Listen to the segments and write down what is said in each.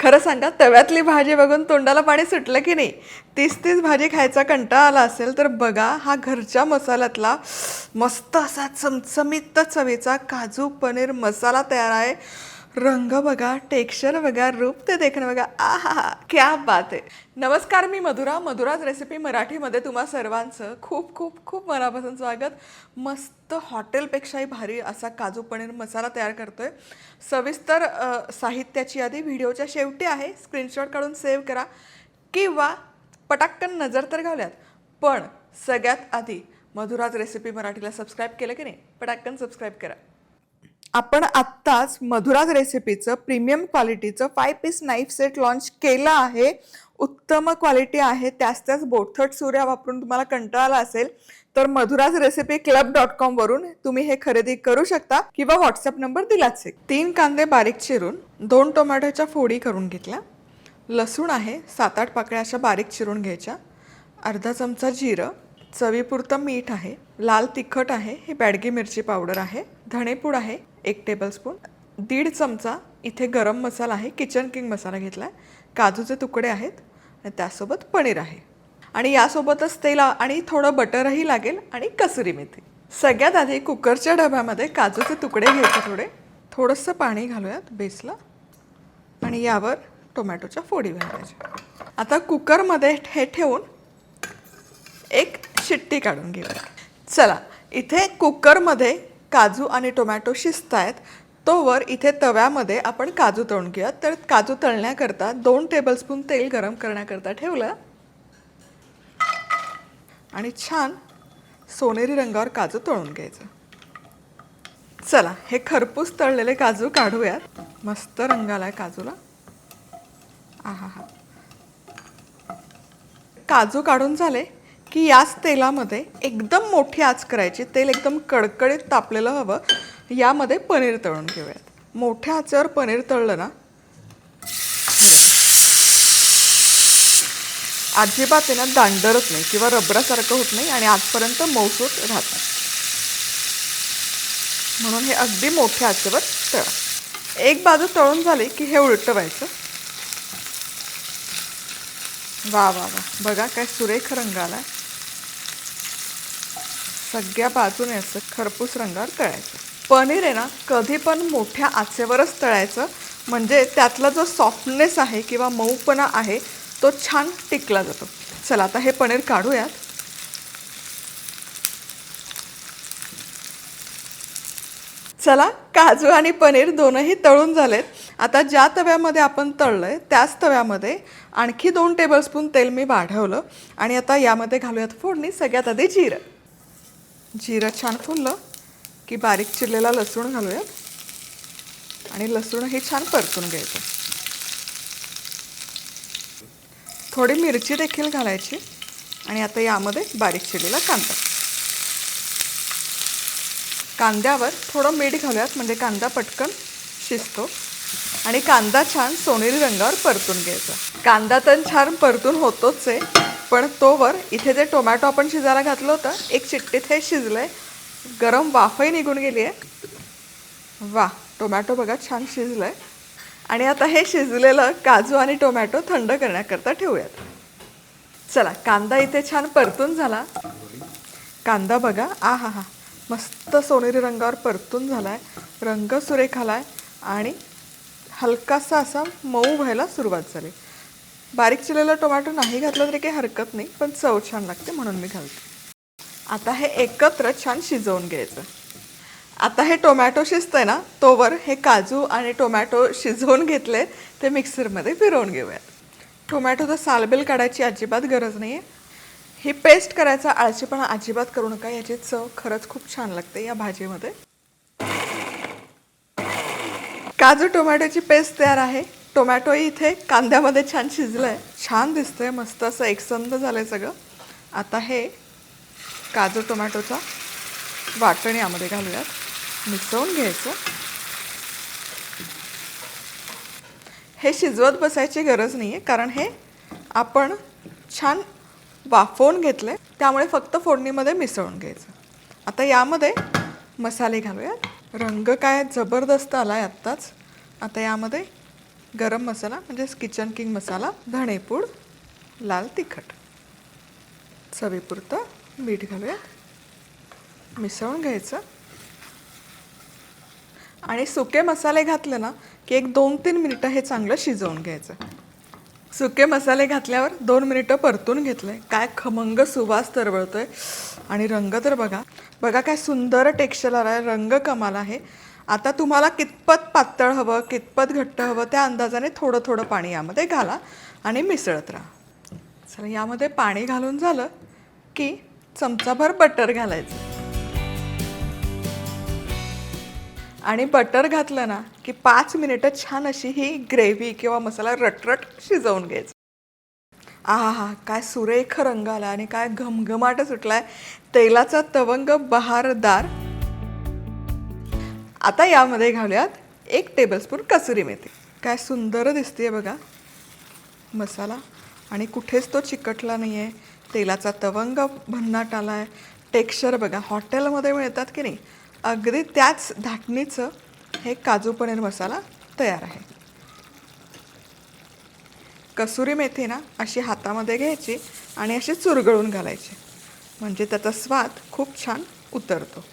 खरं सांगा तव्यातली भाजी बघून तोंडाला पाणी सुटलं की नाही? तीच तीच भाजी खायचा कंटाळा आला असेल तर बघा हा घरच्या मसाल्यातला मस्त असा चमचमीत चवीचा काजू पनीर मसाला तयार आहे. रंग बघा टेक्स्चर बघा रूप ते देखणं बघा. आहा क्या बात आहे. नमस्कार मी मधुरा मधुराज रेसिपी मराठीमध्ये तुम्हा सर्वांचं खूप खूप खूप मनापासून स्वागत. मस्त हॉटेलपेक्षाही भारी असा काजू पनीर मसाला तयार करतोय. सविस्तर साहित्याची यादी व्हिडिओच्या शेवटी आहे. स्क्रीनशॉट काढून सेव्ह करा. किंवा पटाक्कन नजर तर घालूयात. पण सगळ्यात आधी मधुराज रेसिपी मराठीला सबस्क्राईब केलं की नाही पटाक्कन सबस्क्राईब करा. आपण आत्ताच मधुराज रेसिपीचं प्रीमियम क्वालिटीचं five piece knife set launch केलं आहे. उत्तम क्वालिटी आहे. त्याच त्याच बोथट सुऱ्या वापरून तुम्हाला कंटाळा असेल तर Madhura's recipe club dot com वरून तुम्ही हे खरेदी करू शकता किंवा व्हॉट्सअप नंबर दिलाच आहे. तीन कांदे बारीक चिरून दोन टोमॅटोच्या फोडी करून घेतल्या. लसूण आहे सात आठ पाकळ्या अशा बारीक चिरून घ्यायच्या. अर्धा चमचा जिरं चवीपुरतं मीठ आहे लाल तिखट आहे ही बॅडगी मिरची पावडर आहे धणेपूड आहे एक टेबलस्पून दीड चमचा इथे गरम मसाला आहे किचन किंग मसाला घेतला आहे काजूचे तुकडे आहेत आणि त्यासोबत पनीर आहे. आणि यासोबतच तेल आणि थोडं बटरही लागेल आणि कसुरी मेथी. सगळ्यात आधी कुकरच्या डब्यामध्ये काजूचे तुकडे घ्यायचे थोडे. थोडंसं पाणी घालूयात बेसला. आणि यावर टोमॅटोच्या फोडी घालायच्या. आता कुकरमध्ये हे ठेवून एक शिट्टी काढून घेऊया. चला इथे कुकरमध्ये काजू आणि टोमॅटो शिजत आहेत तोवर इथे तव्यामध्ये आपण काजू तळून घेऊया. तर काजू तळण्याकरता दोन टेबलस्पून तेल गरम करण्याकरता ठेवलं. आणि छान सोनेरी रंगावर काजू तळून घ्यायचं. चला हे खरपूस तळलेले काजू काढूयात. मस्त रंग आहे काजूला. आहा हा काजू काढून झाले. की याच तेलामध्ये एकदम मोठी आच करायची. तेल एकदम कडकडीत तापलेलं हवं. यामध्ये पनीर तळून घेऊयात. मोठ्या आचेवर पनीर तळलं ना अजिबात आहे ना दांडरच नाही किंवा रबरासारखं होत नाही आणि आजपर्यंत मौसूत राहतं म्हणून हे अगदी मोठ्या आचेवर तळा. एक बाजू तळून झाली की हे उलटवायचं. वा वा वा. बघा काय सुरेख रंग आलाय. सगळ्या बाजूने असं खरपूस रंगावर तळायचं. पनीर आहे ना कधी पण मोठ्या आचेवरच तळायचं. म्हणजे त्यातला जो सॉफ्टनेस आहे किंवा मऊपणा आहे तो छान टिकला जातो. चला आता हे पनीर काढूयात. चला काजू आणि पनीर दोनही तळून झालेत. आता ज्या तव्यामध्ये आपण तळलं आहे त्याच तव्यामध्ये आणखी दोन टेबलस्पून तेल मी वाढवलं. आणि आता यामध्ये घालूयात फोडणी सगळ्यात आधी जिरं. जिरं छान फुललं की बारीक चिरलेला लसूण घालूयात. आणि लसूण हे छान परतून घ्यायचं. थोडी मिरची देखील घालायची आणि आता यामध्ये बारीक चिरलेला कांदा. कांद्यावर थोडं मीठ घालूयात म्हणजे कांदा पटकन शिजतो. आणि कांदा छान सोनेरी रंगावर परतून घ्यायचा. कांदा तर छान परतून होतोच आहे. पण तोवर इथे जे टोमॅटो आपण शिजायला घातलं होतं एक चिट्टीत हे शिजलं आहे गरम वाफही निघून गेली आहे वा टोमॅटो बघा छान शिजलं आहे आणि आता हे शिजलेलं काजू आणि टोमॅटो थंड करण्याकरता ठेवूयात. चला कांदा इथे छान परतून झाला. कांदा बघा आ हा हा मस्त सोनेरी रंगावर परतून झाला आहे रंग सुरेख आहे आणि हलकासा असा मऊ व्हायला सुरुवात झाली. बारीक चिरलेला टोमॅटो नाही घातला तरी काही हरकत नाही पण चव छान लागते म्हणून मी घालते. आता हे एकत्र छान शिजवून घ्यायचं. आता हे टोमॅटो शिजतंय ना तोवर हे काजू आणि टोमॅटो शिजवून घेतले ते मिक्सरमध्ये फिरवून घेऊयात. टोमॅटोचं सालबेल काढायची अजिबात गरज नाही आहे ही पेस्ट करायचा आळशीपणा अजिबात करू नका याची चव खरंच खूप छान लागते या भाजीमध्ये. काजू टोमॅटोची पेस्ट तयार आहे. टोमॅटोही इथे कांद्यामध्ये छान शिजलं आहे छान दिसतंय मस्त असं एकसंध आहे सगळं. आता हे काजू टोमॅटोचा वाटण यामध्ये घालूयात. मिसळून घ्यायचं. हे शिजवत बसायची गरज नाही आहे कारण हे आपण छान वाफवून घेतले त्यामुळे फक्त फोडणीमध्ये मिसळून घ्यायचं. आता यामध्ये मसाले घालूयात. रंग काय जबरदस्त आला आहे आत्ताच. आता यामध्ये गरम मसाला म्हणजेच किचन किंग मसाला धणेपूड लाल तिखट. चवीपुरतं मीठ घालूयात. मिसळून घ्यायचं. आणि सुके मसाले घातले ना की एक दोन तीन मिनिटं हे चांगलं शिजवून घ्यायचं. सुके मसाले घातल्यावर दोन मिनिटं परतून घेतले. काय खमंग सुवास तरवळतोय. आणि रंग तर बघा. बघा काय सुंदर टेक्स्चर आला आहे रंग कमाल आहे. आता तुम्हाला कितपत पातळ हवं कितपत घट्ट हवं त्या अंदाजाने थोडं थोडं पाणी यामध्ये घाला आणि मिसळत राहा. चला यामध्ये पाणी घालून झालं की चमचाभर बटर घालायचं. आणि बटर घातलं ना की पाच मिनिटं छान अशी ही ग्रेव्ही किंवा मसाला रटरट शिजवून घ्यायचा. आहा हा काय सुरेख रंग आला आणि काय घमघमाट सुटलाय. तेलाचा तवंग बहारदार आता यामध्ये घालूयात एक टेबलस्पून कसुरी मेथी. काय सुंदर दिसते बघा. मसाला. आणि कुठेच तो चिकटला नाही आहे तेलाचा तवंग भन्नाट आला आहे टेक्स्चर बघा हॉटेलमध्ये मिळतात की नाही? अगदी त्याच धाटणीचं हे काजू पनीर मसाला तयार आहे. कसुरी मेथी ना अशी हातामध्ये घ्यायची आणि अशी चुरगळून घालायची. म्हणजे त्याचा स्वाद खूप छान उतरतो.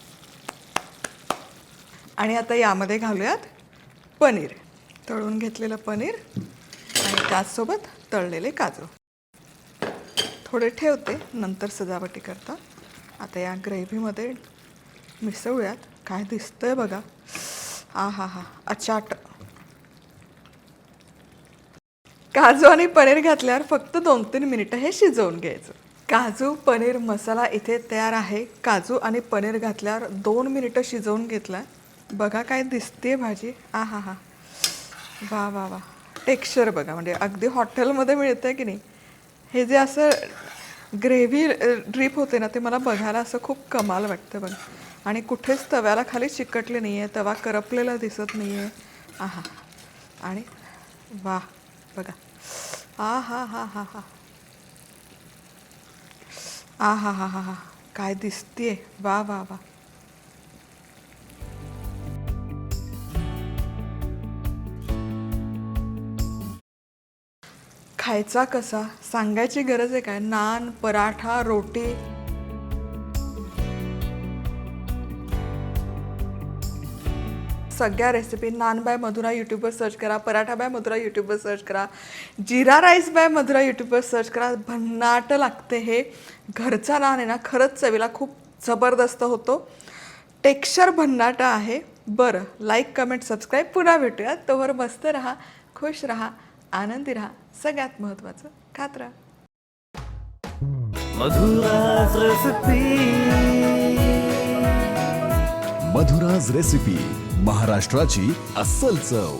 आणि आता यामध्ये घालूयात पनीर. तळून घेतलेलं पनीर आणि त्याचसोबत तळलेले काजू. थोडे ठेवते नंतर सजावटी करता. आता या ग्रेव्हीमध्ये मिसळूयात. काय दिसतंय बघा. आ हा हा अचाट. काजू आणि पनीर घातल्यावर फक्त दोन तीन मिनिटं हे शिजवून घ्यायचं. काजू पनीर मसाला इथे तयार आहे. काजू आणि पनीर घातल्यावर दोन मिनिटं शिजवून घेतला बघा काय दिसते भाजी. आ हा हा वा वा वा. टेक्स्चर बघा म्हणजे अगदी हॉटेलमध्ये मिळतं की नाही. हे जे असं ग्रेव्ही ड्रीप होते ना ते मला बघायला असं खूप कमाल वाटतं बघा. आणि कुठेच तव्याला खाली चिकटले नाही आहे तवा करपलेला दिसत नाही आहे. आहा आणि वा बघा. आ हा हा हा हा आ हा हा हा हा काय दिसते वा वा वा. खायचा कसा? सांगायची गरज आहे काय? नान पराठा रोटी? सगळ्या रेसिपी नान बाय मधुरा यूट्यूबवर सर्च करा पराठा बाय मधुरा यूट्यूबवर सर्च करा जिरा राईस बाय मधुरा यूट्यूबवर सर्च करा. भन्नाट लागते हे. घरचा नान आहे ना खरंच चवीला खूप जबरदस्त होतो. टेक्स्चर भन्नाट आहे. बरं लाईक कमेंट सबस्क्राईब पुन्हा भेटूया तोवर मस्त राहा खुश राहा. आनंदी राहा. सगळ्यात महत्त्वाचं खात राहा मधुराज रसपी मधुराज रेसिपी महाराष्ट्राची अस्सल चव.